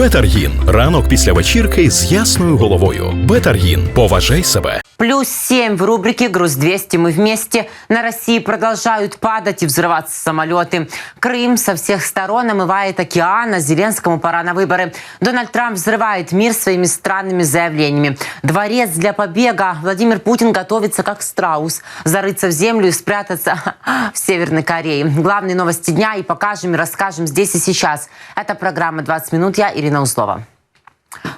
Бетаргін ранок після вечірки з ясною головою. Бетаргін, поважай себе. Плюс 7 в рубрике «Груз-200. Мы вместе». На России продолжают падать и взрываться самолеты. Крым со всех сторон омывает океан, а Зеленскому пора на выборы. Дональд Трамп взрывает мир своими странными заявлениями. Дворец для побега. Владимир Путин готовится как страус. Зарыться в землю и спрятаться в Северной Корее. Главные новости дня и покажем и расскажем здесь и сейчас. Это программа «20 минут». Я Ирина Узлова.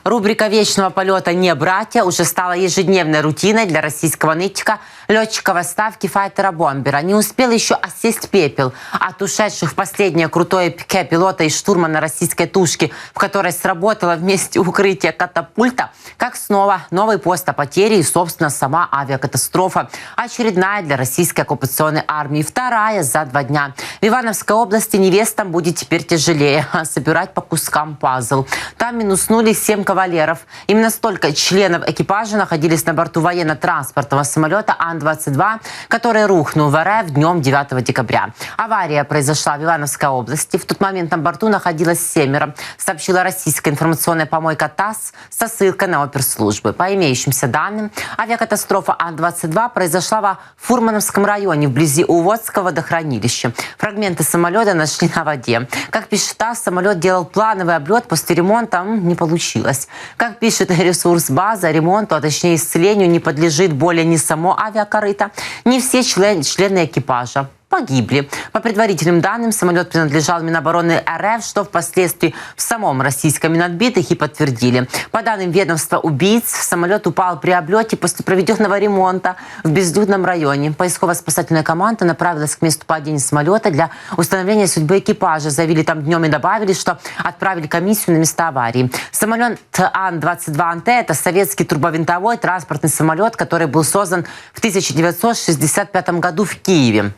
Рубрика «Вечного полета не братья» уже стала ежедневной рутиной для российского нытика, летчика в отставке файтера-бомбера. Не успел еще осесть пепел от ушедших в последнее крутое пике пилота и штурмана российской тушки, в которой сработало вместе укрытие катапульта, как снова новый пост о потере и, собственно, сама авиакатастрофа. Очередная для российской оккупационной армии. Вторая за два дня. В Ивановской области невестам будет теперь тяжелее собирать по кускам пазл. Там минуснули 7 кавалеров. Именно столько членов экипажа находились на борту военно-транспортного самолета Ан-22, который рухнул в РФ днем 9 декабря. Авария произошла в Ивановской области. В тот момент на борту находилось семеро, сообщила российская информационная помойка ТАСС со ссылкой на оперслужбы. По имеющимся данным, авиакатастрофа Ан-22 произошла во Фурмановском районе вблизи Уводского водохранилища. Фрагменты самолета нашли на воде. Как пишет ТАСС, самолет делал плановый облет после ремонта. Не получилось. Как пишет ресурс база, ремонту, а точнее исцелению не подлежит более ни само авиакорыто, ни все член- члены экипажа погибли. По предварительным данным, самолет принадлежал Минобороны РФ, что впоследствии в самом российском Минотбит их и подтвердили. По данным ведомства убийц, самолет упал при облете после проведенного ремонта в безлюдном районе. Поисково-спасательная команда направилась к месту падения самолета для установления судьбы экипажа. Заявили там днем и добавили, что отправили комиссию на место аварии. Самолет Ан-22АНТ – это советский турбовинтовой транспортный самолет, который был создан в 1965 году в Киеве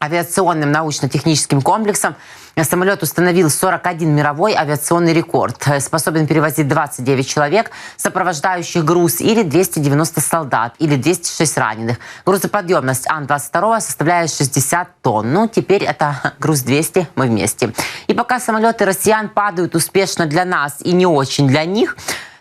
авиационным научно-техническим комплексом самолет установил 41 мировой авиационный рекорд. Способен перевозить 29 человек, сопровождающих груз, или 290 солдат, или 206 раненых. Грузоподъемность Ан-22 составляет 60 тонн. Ну, теперь это груз 200, мы вместе. И пока самолеты россиян падают успешно для нас и не очень для них,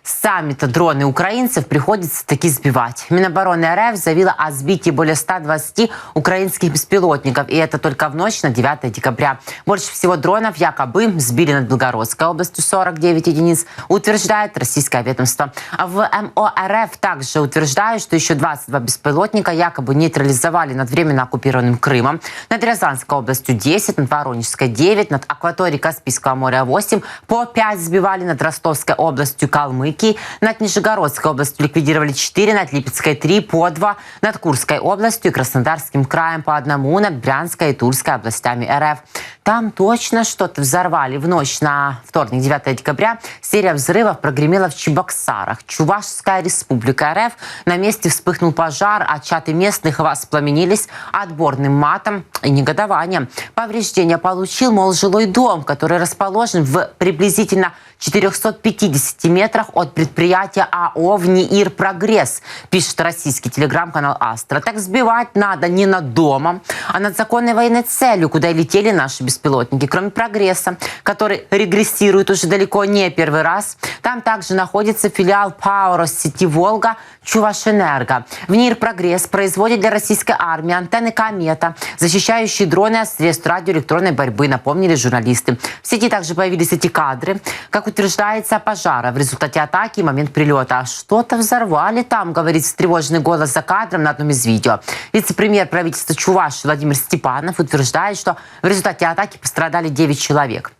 Сами-то дроны украинцев приходится таки сбивать. Минобороны РФ заявила о сбитии более 120 украинских беспилотников. И это только в ночь на 9 декабря. Больше всего дронов якобы сбили над Белгородской областью 49 единиц, утверждает российское ведомство. А в МО также утверждают, что еще 22 беспилотника якобы нейтрализовали над временно оккупированным Крымом. Над Рязанской областью 10, над Воронежской 9, над акваторией Каспийского моря 8, по 5 сбивали над Ростовской областью Калмыкии, над Нижегородской областью ликвидировали 4, над Липецкой 3, по 2, над Курской областью и Краснодарским краем по одному, над Брянской и Тульской областями РФ. Там точно что-то взорвали. В ночь на вторник, 9 декабря, серия взрывов прогремела в Чебоксарах. Чувашская республика РФ. На месте вспыхнул пожар, а чаты местных воспламенились отборным матом и негодованием. Повреждения получил, мол, жилой дом, который расположен в приблизительно 450 метрах от предприятия АО «ВНИИР Прогресс», пишет российский телеграм-канал «Астра». Так сбивать надо не над домом, а над законной военной целью, куда и летели наши беспилотники. Кроме «Прогресса», который регрессирует уже далеко не первый раз, там также находится филиал ПАО сети «Волга» Чувашэнерго. ВНИИР «Прогресс» производит для российской армии антенны «Комета», защищающие дроны от средств радиоэлектронной борьбы, напомнили журналисты. В сети также появились эти кадры. Как утверждается, пожара в результате атаки и момент прилета. Что-то взорвали там, говорит встревоженный голос за кадром на одном из видео. Вице-премьер правительства Чуваши Владимир Степанов утверждает, что в результате атаки пострадали 9 человек.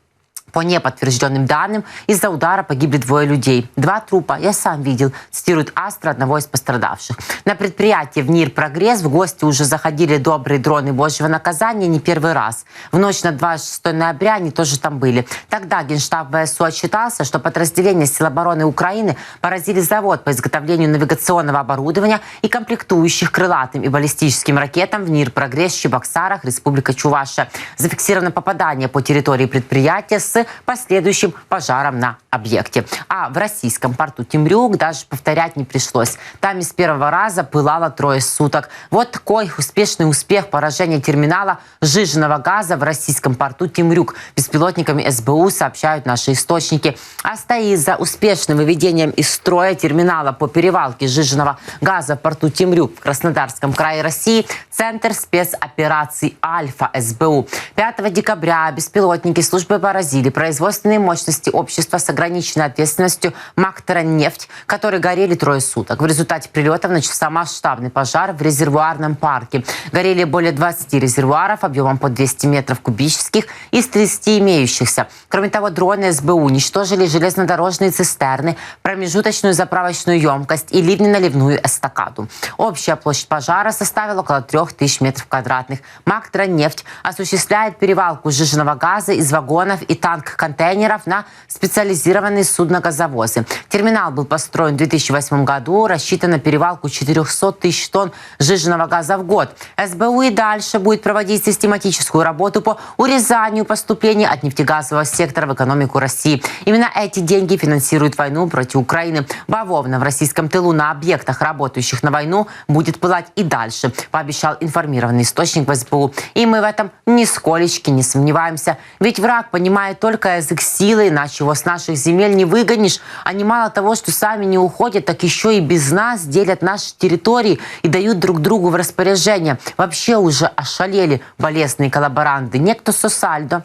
По неподтвержденным данным, из-за удара погибли двое людей. Два трупа я сам видел, цитирует Астра, одного из пострадавших. На предприятии в НИР «Прогресс» в гости уже заходили добрые дроны Божьего наказания не первый раз. В ночь на 26 ноября они тоже там были. Тогда Генштаб ВСУ отчитался, что подразделения сил обороны Украины поразили завод по изготовлению навигационного оборудования и комплектующих крылатым и баллистическим ракетам в НИР «Прогресс» в Чебоксарах, Республика Чувашия. Зафиксировано попадание по территории предприятия с последующим пожарам на объекте. А в российском порту Темрюк даже повторять не пришлось. Там из первого раза пылало трое суток. Вот такой успешный успех поражения терминала сжиженного газа в российском порту Темрюк. Беспилотниками СБУ сообщают наши источники. А стоит за успешным выведением из строя терминала по перевалке сжиженного газа в порту Темрюк в Краснодарском крае России Центр спецопераций «Альфа» СБУ. 5 декабря беспилотники службы поразили производственные мощности общества с ограниченной ответственностью «Мактронефть», которые горели трое суток. В результате прилетов начался масштабный пожар в резервуарном парке. Горели более 20 резервуаров объемом по 200 метров кубических из 30 имеющихся. Кроме того, дроны СБУ уничтожили железнодорожные цистерны, промежуточную заправочную емкость и ливненно-ливную эстакаду. Общая площадь пожара составила около 3000 метров квадратных. Мактронефть осуществляет перевалку сжиженного газа из вагонов и танк-контейнеров на специализированные судногазовозы. Терминал был построен в 2008 году, рассчитан на перевалку 400 тысяч тонн сжиженного газа в год. СБУ и дальше будет проводить систематическую работу по урезанию поступлений от нефтегазового сектора в экономику России. Именно эти деньги финансируют войну против Украины. Бавовна в российском тылу на объектах, работающих на войну, будет пылать и дальше, пообещал информированный источник в СБУ. И мы в этом нисколечки не сомневаемся. Ведь враг понимает только язык силы, иначе его с наших земель не выгонишь. Они мало того, что сами не уходят, так еще и без нас делят наши территории и дают друг другу в распоряжение. Вообще уже ошалели болезные коллаборанты. Некто Сосальдо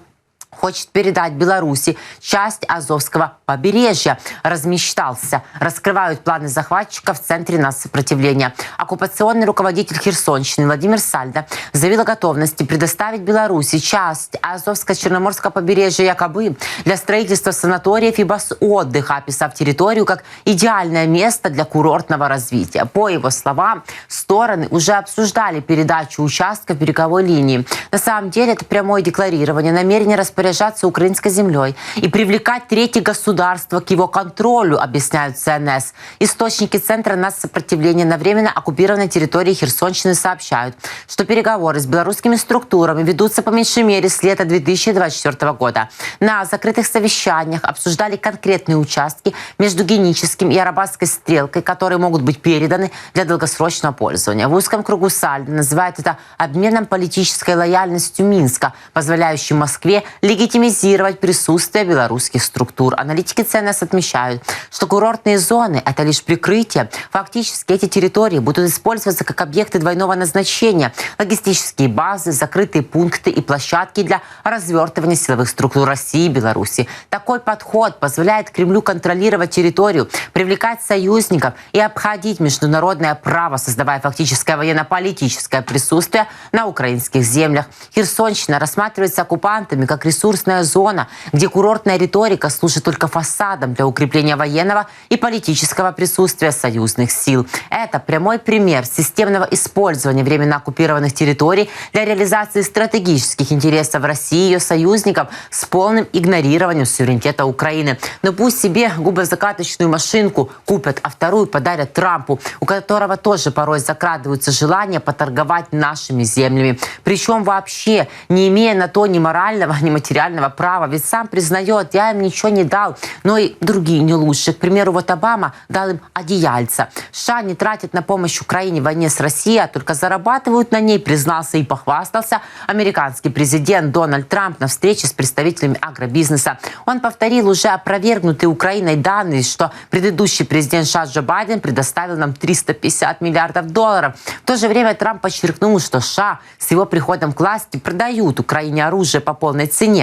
хочет передать Беларуси часть Азовского побережья. Размечтался. Раскрывают планы захватчиков в центре нас сопротивления. Оккупационный руководитель Херсонщины Владимир Сальдо заявил о готовности предоставить Беларуси часть Азовско-Черноморского побережья якобы для строительства санаториев и баз отдыха, описав территорию как идеальное место для курортного развития. По его словам, стороны уже обсуждали передачу участка береговой линии. На самом деле это прямое декларирование намерения распоряжаться распоряжаться украинской землей и привлекать третье государство к его контролю, объясняют ЦНС. Источники Центра нас сопротивления на временно оккупированной территории Херсонщины сообщают, что переговоры с белорусскими структурами ведутся по меньшей мере с лета 2024 года. На закрытых совещаниях обсуждали конкретные участки между Геническим и Арабатской стрелкой, которые могут быть переданы для долгосрочного пользования. В узком кругу Сальдо называют это обменом политической лояльностью Минска, позволяющим Москве легитимизировать присутствие белорусских структур. Аналитики ЦНС отмечают, что курортные зоны – это лишь прикрытие. Фактически эти территории будут использоваться как объекты двойного назначения. Логистические базы, закрытые пункты и площадки для развертывания силовых структур России и Беларуси. Такой подход позволяет Кремлю контролировать территорию, привлекать союзников и обходить международное право, создавая фактическое военно-политическое присутствие на украинских землях. Херсонщина рассматривается оккупантами как ресурс ресурсная зона, где курортная риторика служит только фасадом для укрепления военного и политического присутствия союзных сил. Это прямой пример системного использования временно оккупированных территорий для реализации стратегических интересов России и ее союзников с полным игнорированием суверенитета Украины. Но пусть себе губозакаточную машинку купят, а вторую подарят Трампу, у которого тоже порой закрадываются желания поторговать нашими землями. Причем вообще не имея на то ни морального, ни материального материального права. Ведь сам признает, я им ничего не дал, но и другие не лучше. К примеру, вот Обама дал им одеяльца. США не тратят на помощь Украине в войне с Россией, а только зарабатывают на ней, признался и похвастался американский президент Дональд Трамп на встрече с представителями агробизнеса. Он повторил уже опровергнутые Украиной данные, что предыдущий президент США Джо Байден предоставил нам 350 миллиардов долларов. В то же время Трамп подчеркнул, что США с его приходом к власти продают Украине оружие по полной цене.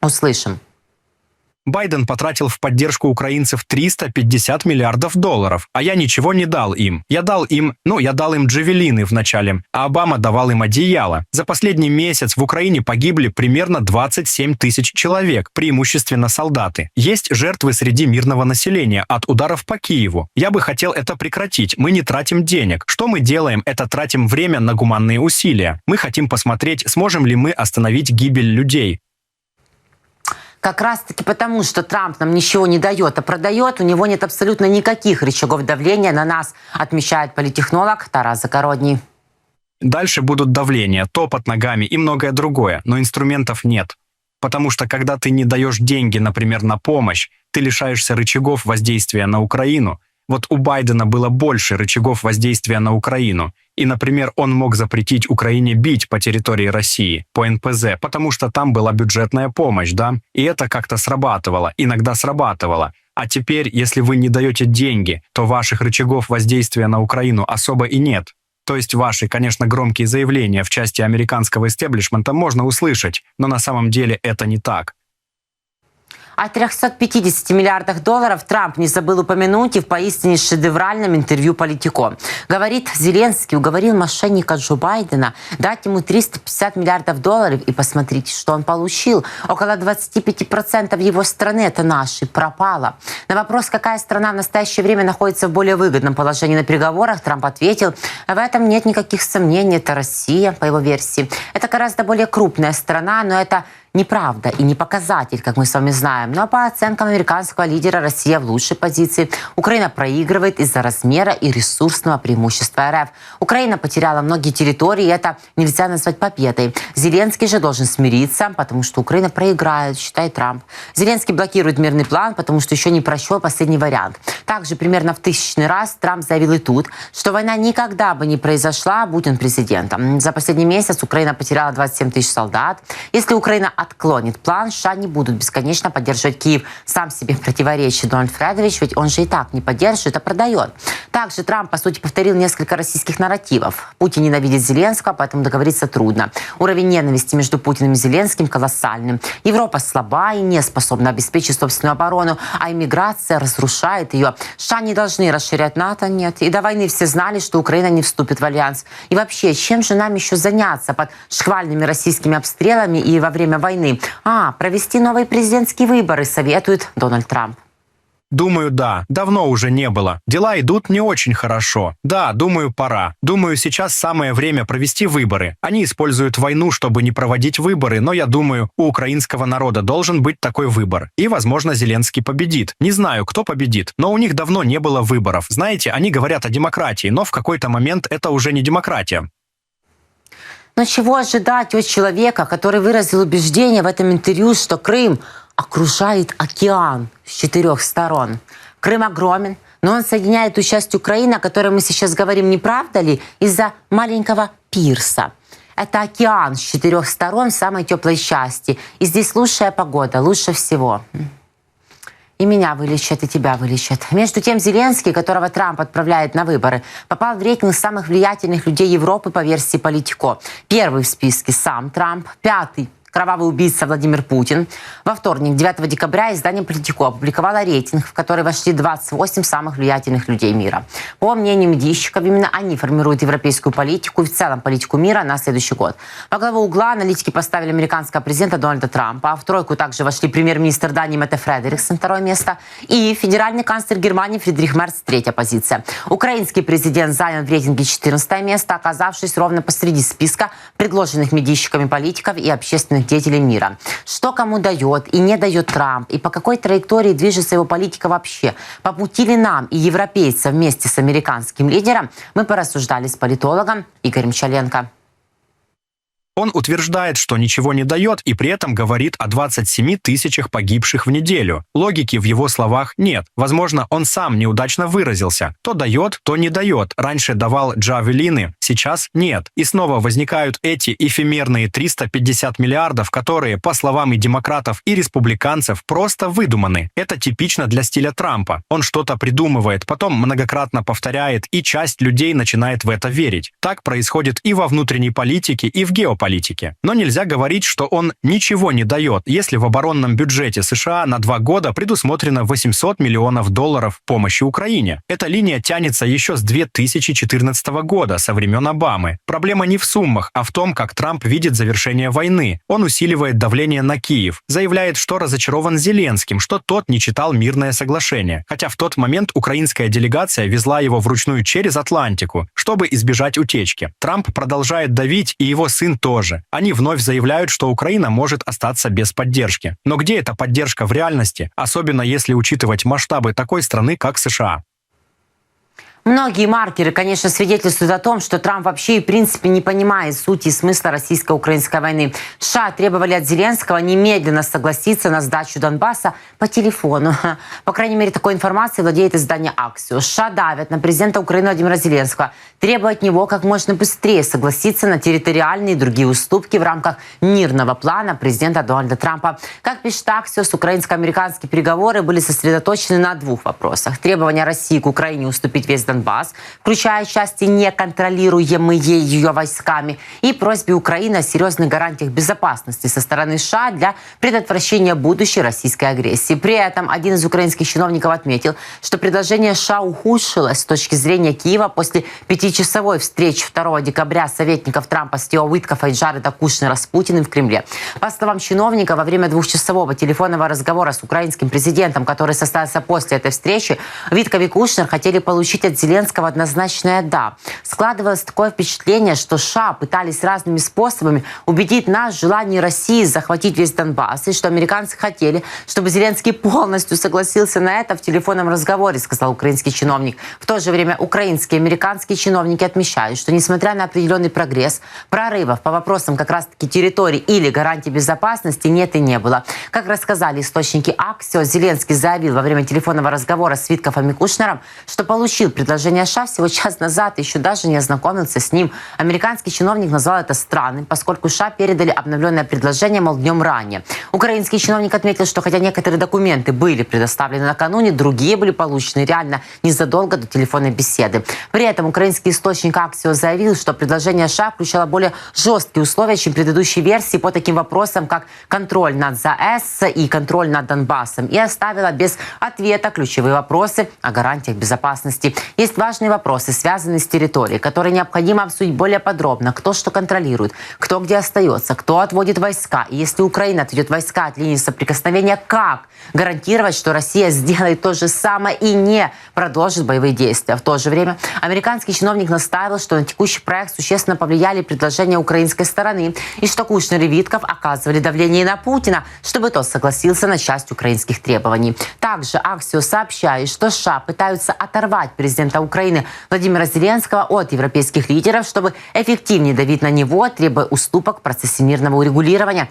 Услышим. Байден потратил в поддержку украинцев 350 миллиардов долларов, а я ничего не дал им. Я дал им, ну, я дал им джавелины вначале, а Обама давал им одеяло. За последний месяц в Украине погибли примерно 27 тысяч человек, преимущественно солдаты. Есть жертвы среди мирного населения от ударов по Киеву. Я бы хотел это прекратить. Мы не тратим денег. Что мы делаем? Это тратим время на гуманные усилия. Мы хотим посмотреть, сможем ли мы остановить гибель людей. Как раз-таки потому, что Трамп нам ничего не дает, а продает, у него нет абсолютно никаких рычагов давления на нас, отмечает политехнолог Тарас Закородний. Дальше будут давления, топот ногами и многое другое, но инструментов нет. потому что когда ты не даешь деньги, например, на помощь, ты лишаешься рычагов воздействия на Украину. Вот у Байдена было больше рычагов воздействия на Украину. И, например, он мог запретить Украине бить по территории России, по НПЗ, потому что там была бюджетная помощь, да? И это как-то срабатывало, иногда срабатывало. А теперь, если вы не даете деньги, то ваших рычагов воздействия на Украину особо и нет. То есть ваши, конечно, громкие заявления в части американского истеблишмента можно услышать, но на самом деле это не так. О 350 миллиардах долларов Трамп не забыл упомянуть и в поистине шедевральном интервью «Политико». Говорит, Зеленский уговорил мошенника Джо Байдена дать ему 350 миллиардов долларов. И посмотрите, что он получил. Около 25% его страны, это наши, пропало. На вопрос, какая страна в настоящее время находится в более выгодном положении на переговорах, Трамп ответил, в этом нет никаких сомнений, это Россия, по его версии. Это гораздо более крупная страна, но это неправда и не показатель, как мы с вами знаем. Но по оценкам американского лидера Россия в лучшей позиции. Украина проигрывает из-за размера и ресурсного преимущества РФ. Украина потеряла многие территории, и это нельзя назвать победой. Зеленский же должен смириться, потому что Украина проиграет, считает Трамп. Зеленский блокирует мирный план, потому что еще не прощел последний вариант. Также примерно в тысячный раз Трамп заявил и тут, что война никогда бы не произошла, будь он президентом. За последний месяц Украина потеряла 27 тысяч солдат. Если Украина отклонит план, США не будут бесконечно поддерживать Киев. Сам себе противоречит Дональд Фредович, ведь он же и так не поддерживает, а продает. Также Трамп, по сути, повторил несколько российских нарративов. Путин ненавидит Зеленского, поэтому договориться трудно. Уровень ненависти между Путиным и Зеленским колоссальным. Европа слаба и не способна обеспечить собственную оборону, а иммиграция разрушает ее. США не должны расширять НАТО, нет. И до войны все знали, что Украина не вступит в альянс. И вообще, чем же нам еще заняться под шквальными российскими обстрелами и во время войны? Войны. А, провести новые президентские выборы советует Дональд Трамп. Думаю, да. Давно уже не было. Дела идут не очень хорошо. Да, думаю, пора. Думаю, сейчас самое время провести выборы. Они используют войну, чтобы не проводить выборы, но я думаю, у украинского народа должен быть такой выбор. И, возможно, Зеленский победит. Не знаю, кто победит, но у них давно не было выборов. Знаете, они говорят о демократии, но в какой-то момент это уже не демократия. Но чего ожидать от человека, который выразил убеждение в этом интервью, что Крым окружает океан с четырех сторон? Крым огромен, но он соединяет ту часть Украины, о которой мы сейчас говорим, не правда ли, из-за маленького пирса. Это океан с четырех сторон самой теплой части. И здесь лучшая погода, лучше всего и меня вылечат, и тебя вылечат. Между тем, Зеленский, которого Трамп отправляет на выборы, попал в рейтинг самых влиятельных людей Европы по версии Политико. Первый в списке сам Трамп, пятый кровавый убийца Владимир Путин. Во вторник, 9 декабря, издание «Политико» опубликовало рейтинг, в который вошли 28 самых влиятельных людей мира. По мнению медийщиков, именно они формируют европейскую политику и в целом политику мира на следующий год. Во главу угла аналитики поставили американского президента Дональда Трампа. А в тройку также вошли премьер-министр Дании Мэтте Фредериксон, второе место, и федеральный канцлер Германии Фридрих Мерц, третья позиция. Украинский президент занял в рейтинге 14 место, оказавшись ровно посреди списка предложенных медийщиками политиков и общественных деятелей мира. Что кому дает и не дает Трамп, и по какой траектории движется его политика вообще. По пути ли нам и европейцам вместе с американским лидером, мы порассуждали с политологом Игорем Чаленко. Он утверждает, что ничего не дает и при этом говорит о 27 тысячах погибших в неделю. Логики в его словах нет. Возможно, он сам неудачно выразился. То дает, то не дает. Раньше давал джавелины, сейчас нет. И снова возникают эти эфемерные 350 миллиардов, которые, по словам и демократов, и республиканцев, просто выдуманы. Это типично для стиля Трампа. Он что-то придумывает, потом многократно повторяет, и часть людей начинает в это верить. Так происходит и во внутренней политике, и в геополитике политики. Но нельзя говорить, что он ничего не дает, если в оборонном бюджете США на два года предусмотрено 800 миллионов долларов помощи Украине. Эта линия тянется еще с 2014 года, со времен Обамы. Проблема не в суммах, а в том, как Трамп видит завершение войны. Он усиливает давление на Киев, заявляет, что разочарован Зеленским, что тот не читал мирное соглашение. Хотя в тот момент украинская делегация везла его вручную через Атлантику, чтобы избежать утечки. Трамп продолжает давить, и его сын тоже тоже. Они вновь заявляют, что Украина может остаться без поддержки. Но где эта поддержка в реальности, особенно если учитывать масштабы такой страны, как США? Многие маркеры, конечно, свидетельствуют о том, что Трамп вообще и в принципе не понимает сути и смысла российско-украинской войны. США требовали от Зеленского немедленно согласиться на сдачу Донбасса по телефону. По крайней мере, такой информацией владеет издание «Аксиос». США давят на президента Украины Владимира Зеленского, требуя от него как можно быстрее согласиться на территориальные и другие уступки в рамках мирного плана президента Дональда Трампа. Как пишет «Аксиос», украинско-американские переговоры были сосредоточены на двух вопросах. Требования России к Украине уступить весь Донбасс Донбасс, включая части, неконтролируемые ее войсками, и просьбе Украины о серьезных гарантиях безопасности со стороны США для предотвращения будущей российской агрессии. При этом один из украинских чиновников отметил, что предложение США ухудшилось с точки зрения Киева после пятичасовой встречи 2 декабря советников Трампа Стива Уиткофа и Джареда Кушнера с Путиным в Кремле. По словам чиновника, во время двухчасового телефонного разговора с украинским президентом, который состоялся после этой встречи, Витков и Кушнер хотели получить от Зеленского однозначное «да». Складывалось такое впечатление, что США пытались разными способами убедить нас в желании России захватить весь Донбасс, и что американцы хотели, чтобы Зеленский полностью согласился на это в телефонном разговоре, сказал украинский чиновник. В то же время украинские и американские чиновники отмечают, что несмотря на определенный прогресс, прорывов по вопросам как раз-таки территории или гарантии безопасности нет и не было. Как рассказали источники Аксио, Зеленский заявил во время телефонного разговора с Виткофом и Кушнером, что получил предложение предложение США всего час назад, еще даже не ознакомился с ним. Американский чиновник назвал это странным, поскольку США передали обновленное предложение, мол, днем ранее. Украинский чиновник отметил, что хотя некоторые документы были предоставлены накануне, другие были получены реально незадолго до телефонной беседы. При этом украинский источник Аксио заявил, что предложение США включало более жесткие условия, чем предыдущие версии по таким вопросам, как контроль над ЗАЭС и контроль над Донбассом, и оставила без ответа ключевые вопросы о гарантиях безопасности. Есть важные вопросы, связанные с территорией, которые необходимо обсудить более подробно. Кто что контролирует, кто где остается, кто отводит войска. И если Украина отведет войска от линии соприкосновения, как гарантировать, что Россия сделает то же самое и не продолжит боевые действия? В то же время американский чиновник настаивал, что на текущий проект существенно повлияли предложения украинской стороны и что Кушнер и Витков оказывали давление на Путина, чтобы тот согласился на часть украинских требований. Также Аксио сообщает, что США пытаются оторвать президента президента Украины Владимира Зеленского от европейских лидеров, чтобы эффективнее давить на него, требуя уступок в процессе мирного урегулирования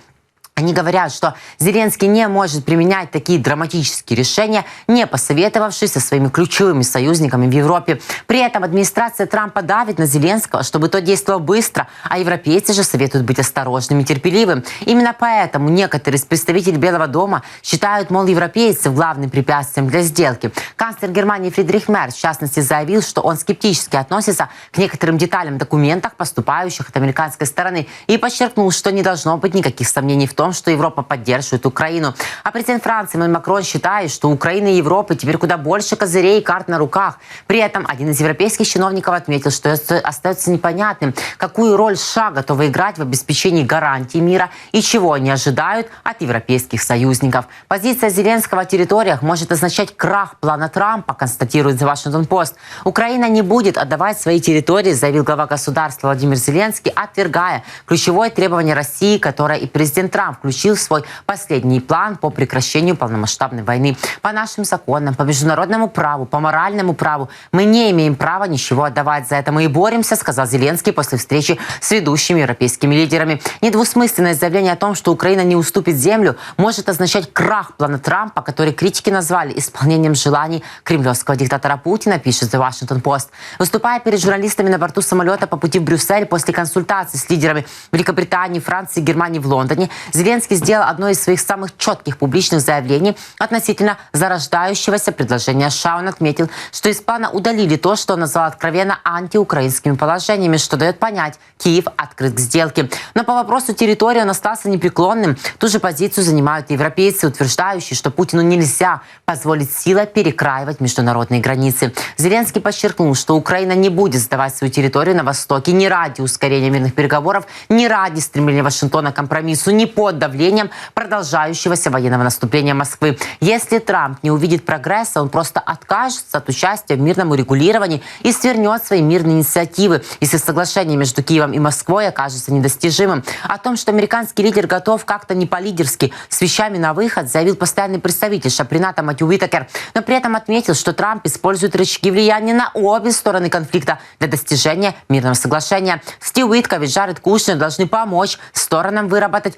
они говорят, что Зеленский не может применять такие драматические решения, не посоветовавшись со своими ключевыми союзниками в Европе. При этом администрация Трампа давит на Зеленского, чтобы тот действовал быстро, а европейцы же советуют быть осторожными и терпеливым. Именно поэтому некоторые из представителей Белого дома считают, мол, европейцев главным препятствием для сделки. Канцлер Германии Фридрих Мерц, в частности, заявил, что он скептически относится к некоторым деталям документах, поступающих от американской стороны, и подчеркнул, что не должно быть никаких сомнений в том, том, что Европа поддерживает Украину. А президент Франции Эммануэль Макрон считает, что у Украины и Европы теперь куда больше козырей и карт на руках. При этом один из европейских чиновников отметил, что остается непонятным, какую роль США готовы играть в обеспечении гарантий мира и чего они ожидают от европейских союзников. Позиция Зеленского о территориях может означать крах плана Трампа, констатирует The Washington Post. Украина не будет отдавать свои территории, заявил глава государства Владимир Зеленский, отвергая ключевое требование России, которое и президент Трамп включил свой последний план по прекращению полномасштабной войны. По нашим законам, по международному праву, по моральному праву мы не имеем права ничего отдавать. За это мы и боремся, сказал Зеленский после встречи с ведущими европейскими лидерами. Недвусмысленное заявление о том, что Украина не уступит землю, может означать крах плана Трампа, который критики назвали исполнением желаний кремлевского диктатора Путина, пишет The Washington Post. Выступая перед журналистами на борту самолета по пути в Брюссель после консультаций с лидерами Великобритании, Франции Германии в Лондоне, Зеленский сделал одно из своих самых четких публичных заявлений относительно зарождающегося предложения США. Он отметил, что из плана удалили то, что он назвал откровенно антиукраинскими положениями, что дает понять, Киев открыт к сделке. Но по вопросу территории он остался непреклонным. Ту же позицию занимают европейцы, утверждающие, что Путину нельзя позволить силой перекраивать международные границы. Зеленский подчеркнул, что Украина не будет сдавать свою территорию на Востоке ни ради ускорения мирных переговоров, ни ради стремления Вашингтона к компромиссу, ни под под давлением продолжающегося военного наступления Москвы. Если Трамп не увидит прогресса, он просто откажется от участия в мирном урегулировании и свернет свои мирные инициативы, если соглашение между Киевом и Москвой окажется недостижимым. О том, что американский лидер готов как-то не по-лидерски с вещами на выход, заявил постоянный представитель Шаприната Матью Уитакер, но при этом отметил, что Трамп использует рычаги влияния на обе стороны конфликта для достижения мирного соглашения. Стив Уитков и Джаред Кушнер должны помочь сторонам выработать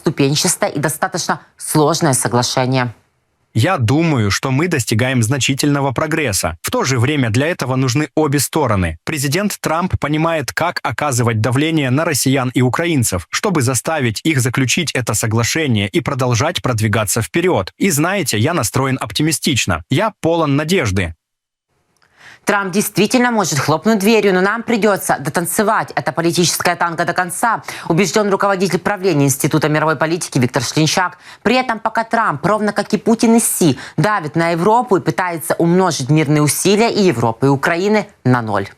многоступенчатое и достаточно сложное соглашение. Я думаю, что мы достигаем значительного прогресса. В то же время для этого нужны обе стороны. Президент Трамп понимает, как оказывать давление на россиян и украинцев, чтобы заставить их заключить это соглашение и продолжать продвигаться вперед. И знаете, я настроен оптимистично. Я полон надежды. Трамп действительно может хлопнуть дверью, но нам придется дотанцевать это политическое танго до конца, убежден руководитель правления Института мировой политики Виктор Шлинчак. При этом пока Трамп, ровно как и Путин и Си, давит на Европу и пытается умножить мирные усилия и Европы, и Украины на ноль.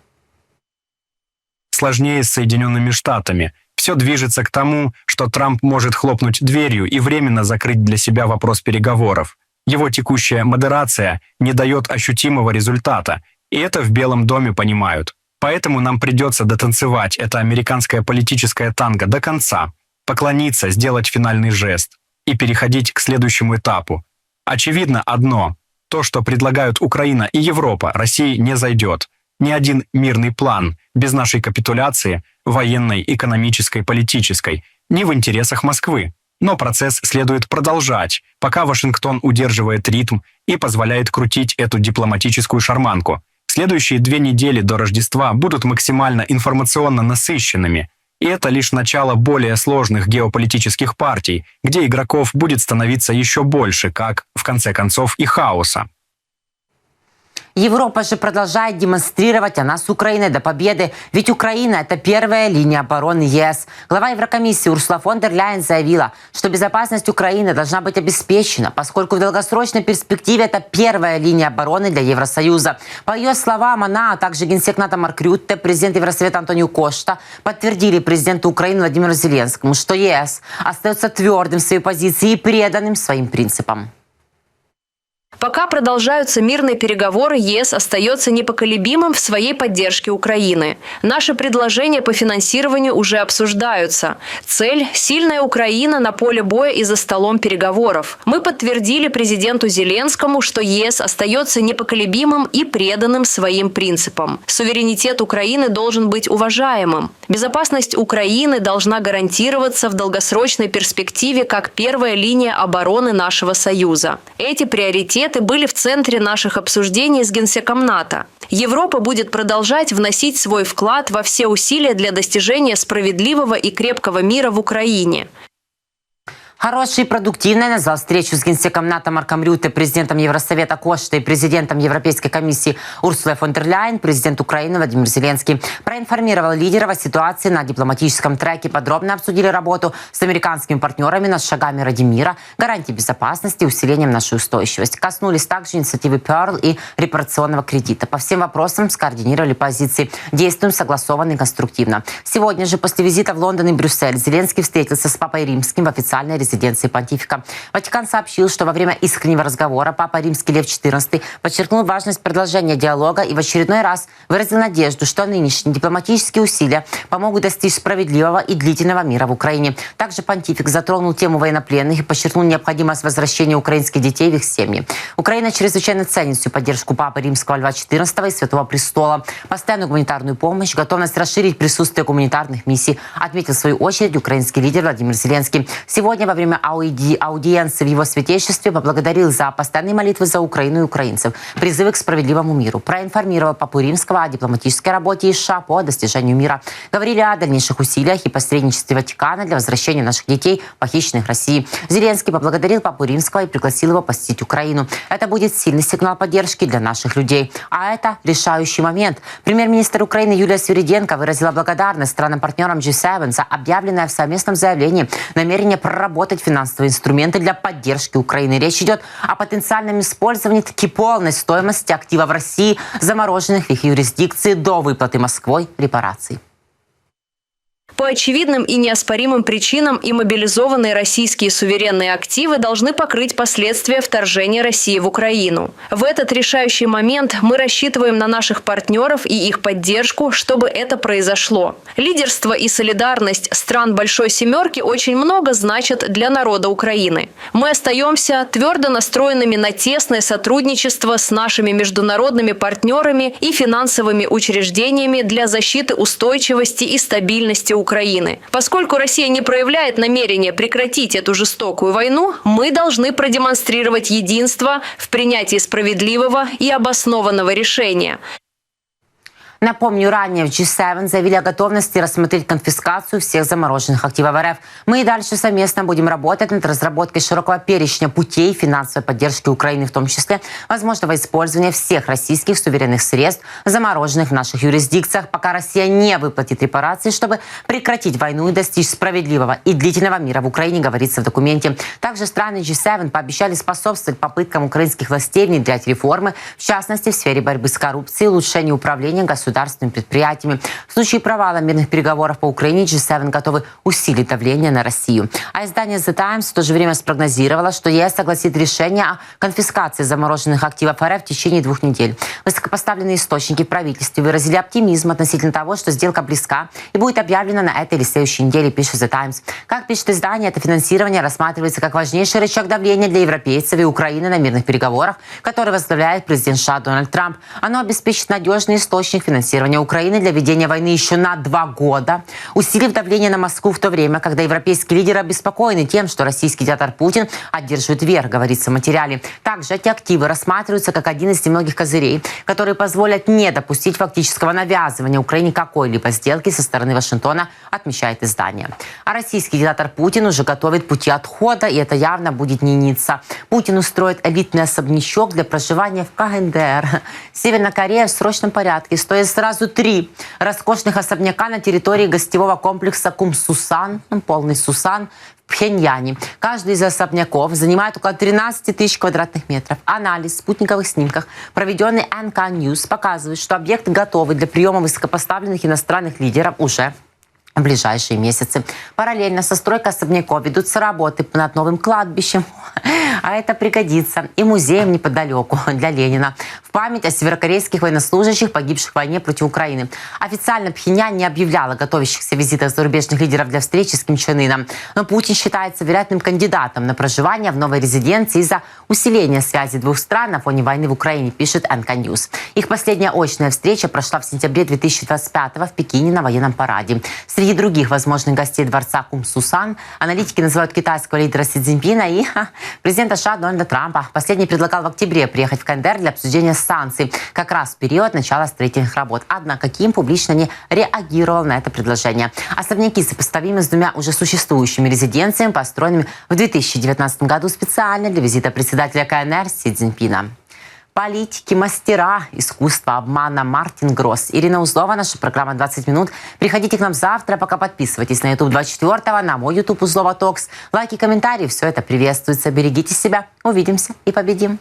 Сложнее с Соединенными Штатами. Все движется к тому, что Трамп может хлопнуть дверью и временно закрыть для себя вопрос переговоров. Его текущая модерация не дает ощутимого результата, и это в Белом доме понимают. Поэтому нам придется дотанцевать это американское политическое танго до конца, поклониться, сделать финальный жест и переходить к следующему этапу. Очевидно одно. То, что предлагают Украина и Европа, России не зайдет. Ни один мирный план без нашей капитуляции, военной, экономической, политической, не в интересах Москвы. Но процесс следует продолжать, пока Вашингтон удерживает ритм и позволяет крутить эту дипломатическую шарманку – Следующие две недели до Рождества будут максимально информационно насыщенными, и это лишь начало более сложных геополитических партий, где игроков будет становиться еще больше, как, в конце концов, и хаоса. Европа же продолжает демонстрировать, она с Украиной до победы. Ведь Украина – это первая линия обороны ЕС. Глава Еврокомиссии Урсула фон дер Ляйен заявила, что безопасность Украины должна быть обеспечена, поскольку в долгосрочной перспективе это первая линия обороны для Евросоюза. По ее словам, она, а также генсек НАТО Марк Рютте, президент Евросовета Антонио Кошта подтвердили президенту Украины Владимиру Зеленскому, что ЕС остается твердым в своей позиции и преданным своим принципам. Пока продолжаются мирные переговоры, ЕС остается непоколебимым в своей поддержке Украины. Наши предложения по финансированию уже обсуждаются. Цель – сильная Украина на поле боя и за столом переговоров. Мы подтвердили президенту Зеленскому, что ЕС остается непоколебимым и преданным своим принципам. Суверенитет Украины должен быть уважаемым. Безопасность Украины должна гарантироваться в долгосрочной перспективе как первая линия обороны нашего Союза. Эти приоритеты приоритеты были в центре наших обсуждений с Генсеком НАТО. Европа будет продолжать вносить свой вклад во все усилия для достижения справедливого и крепкого мира в Украине. Хорошей и продуктивной назвал встречу с генсеком НАТО Марком Рюте, президентом Евросовета Кошта и президентом Европейской комиссии Урсулой фон дер Ляйен, президент Украины Владимир Зеленский. Проинформировал лидеров о ситуации на дипломатическом треке. Подробно обсудили работу с американскими партнерами над шагами ради мира, гарантии безопасности усилением нашей устойчивости. Коснулись также инициативы Pearl и репарационного кредита. По всем вопросам скоординировали позиции. Действуем согласованно и конструктивно. Сегодня же после визита в Лондон и Брюссель Зеленский встретился с Папой Римским в официальной резиденции резиденции понтифика. Ватикан сообщил, что во время искреннего разговора Папа Римский Лев XIV подчеркнул важность продолжения диалога и в очередной раз выразил надежду, что нынешние дипломатические усилия помогут достичь справедливого и длительного мира в Украине. Также понтифик затронул тему военнопленных и подчеркнул необходимость возвращения украинских детей в их семьи. Украина чрезвычайно ценит всю поддержку Папы Римского Льва XIV и Святого Престола, постоянную гуманитарную помощь, готовность расширить присутствие гуманитарных миссий, отметил в свою очередь украинский лидер Владимир Зеленский. Сегодня во время время ауди аудиенции в его святейшестве поблагодарил за постоянные молитвы за Украину и украинцев, призывы к справедливому миру, проинформировал Папу Римского о дипломатической работе США по достижению мира. Говорили о дальнейших усилиях и посредничестве Ватикана для возвращения наших детей, похищенных России. Зеленский поблагодарил Папу Римского и пригласил его посетить Украину. Это будет сильный сигнал поддержки для наших людей. А это решающий момент. Премьер-министр Украины Юлия Свириденко выразила благодарность странам-партнерам G7 за объявленное в совместном заявлении намерение проработать разработать финансовые инструменты для поддержки Украины. Речь идет о потенциальном использовании таки полной стоимости активов России, замороженных в их юрисдикции до выплаты Москвой репараций. По очевидным и неоспоримым причинам и мобилизованные российские суверенные активы должны покрыть последствия вторжения России в Украину. В этот решающий момент мы рассчитываем на наших партнеров и их поддержку, чтобы это произошло. Лидерство и солидарность стран Большой Семерки очень много значат для народа Украины. Мы остаемся твердо настроенными на тесное сотрудничество с нашими международными партнерами и финансовыми учреждениями для защиты устойчивости и стабильности Украины. Поскольку Россия не проявляет намерения прекратить эту жестокую войну, мы должны продемонстрировать единство в принятии справедливого и обоснованного решения. Напомню, ранее в G7 заявили о готовности рассмотреть конфискацию всех замороженных активов РФ. Мы и дальше совместно будем работать над разработкой широкого перечня путей финансовой поддержки Украины, в том числе возможного использования всех российских суверенных средств, замороженных в наших юрисдикциях, пока Россия не выплатит репарации, чтобы прекратить войну и достичь справедливого и длительного мира в Украине, говорится в документе. Также страны G7 пообещали способствовать попыткам украинских властей внедрять реформы, в частности, в сфере борьбы с коррупцией, улучшения управления государством государственными предприятиями. В случае провала мирных переговоров по Украине G7 готовы усилить давление на Россию. А издание The Times в то же время спрогнозировало, что ЕС согласит решение о конфискации замороженных активов РФ в течение двух недель. Высокопоставленные источники в правительстве выразили оптимизм относительно того, что сделка близка и будет объявлена на этой или следующей неделе, пишет The Times. Как пишет издание, это финансирование рассматривается как важнейший рычаг давления для европейцев и Украины на мирных переговорах, который возглавляет президент США Дональд Трамп. Оно обеспечит надежный источник финансирования финансирования Украины для ведения войны еще на два года, усилив давление на Москву в то время, когда европейские лидеры обеспокоены тем, что российский диктатор Путин одерживает верх, говорится в материале. Также эти активы рассматриваются как один из немногих козырей, которые позволят не допустить фактического навязывания Украине какой-либо сделки со стороны Вашингтона, отмечает издание. А российский диктатор Путин уже готовит пути отхода, и это явно будет не Ницца. Путин устроит элитный особнячок для проживания в КНДР. Северная Корея в срочном порядке, стоя сразу три роскошных особняка на территории гостевого комплекса Кум-Сусан, ну, полный Сусан, в Пхеньяне. Каждый из особняков занимает около 13 тысяч квадратных метров. Анализ спутниковых снимков, проведенный НК News, показывает, что объект готовый для приема высокопоставленных иностранных лидеров уже в ближайшие месяцы. Параллельно со стройкой особняков ведутся работы над новым кладбищем. А это пригодится и музеем неподалеку для Ленина. В память о северокорейских военнослужащих, погибших в войне против Украины. Официально Пхеньян не объявляла готовящихся визитов зарубежных лидеров для встречи с Ким Чен Ыном. Но Путин считается вероятным кандидатом на проживание в новой резиденции из-за усиления связи двух стран на фоне войны в Украине, пишет НК Ньюс. Их последняя очная встреча прошла в сентябре 2025 в Пекине на военном параде. Других возможных гостей дворца Кум Сусан аналитики называют китайского лидера Си Цзиньпина и ха, президента США Дональда Трампа. Последний предлагал в октябре приехать в КНДР для обсуждения санкций, как раз в период начала строительных работ. Однако Ким публично не реагировал на это предложение. Особняки сопоставимы с двумя уже существующими резиденциями, построенными в 2019 году специально для визита председателя КНР Си Цзиньпина политики, мастера искусства обмана Мартин Гросс. Ирина Узлова, наша программа «20 минут». Приходите к нам завтра, пока подписывайтесь на YouTube 24 на мой YouTube Узлова Токс. Лайки, комментарии, все это приветствуется. Берегите себя. Увидимся и победим.